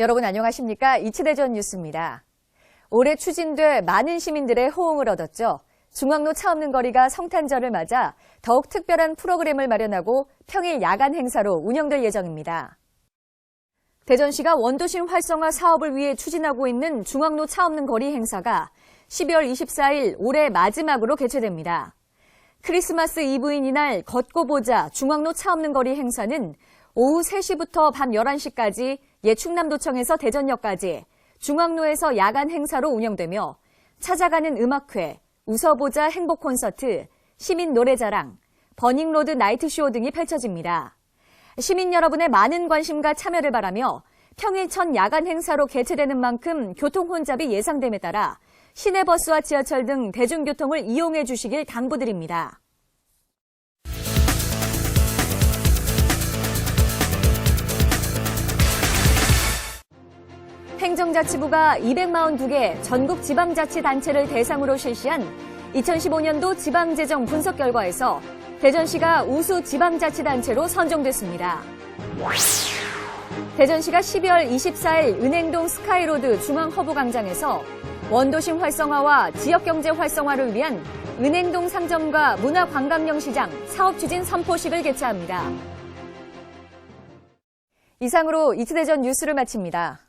여러분 안녕하십니까? 이치대전 뉴스입니다. 올해 추진돼 많은 시민들의 호응을 얻었죠. 중앙로 차 없는 거리가 성탄절을 맞아 더욱 특별한 프로그램을 마련하고 평일 야간 행사로 운영될 예정입니다. 대전시가 원도심 활성화 사업을 위해 추진하고 있는 중앙로 차 없는 거리 행사가 12월 24일 올해 마지막으로 개최됩니다. 크리스마스 이브인 이날 걷고 보자 중앙로 차 없는 거리 행사는 오후 3시부터 밤 11시까지 옛 충남도청에서 대전역까지 중앙로에서 야간 행사로 운영되며 찾아가는 음악회, 웃어보자 행복 콘서트, 시민 노래자랑, 버닝로드 나이트쇼 등이 펼쳐집니다. 시민 여러분의 많은 관심과 참여를 바라며 평일 첫 야간 행사로 개최되는 만큼 교통 혼잡이 예상됨에 따라 시내버스와 지하철 등 대중교통을 이용해 주시길 당부드립니다. 행정자치부가 242개 전국 지방자치단체를 대상으로 실시한 2015년도 지방재정 분석 결과에서 대전시가 우수 지방자치단체로 선정됐습니다. 대전시가 12월 24일 은행동 스카이로드 중앙허브광장에서 원도심 활성화와 지역경제 활성화를 위한 은행동 상점과 문화관광형 시장 사업추진 선포식을 개최합니다. 이상으로 이치대전 뉴스를 마칩니다.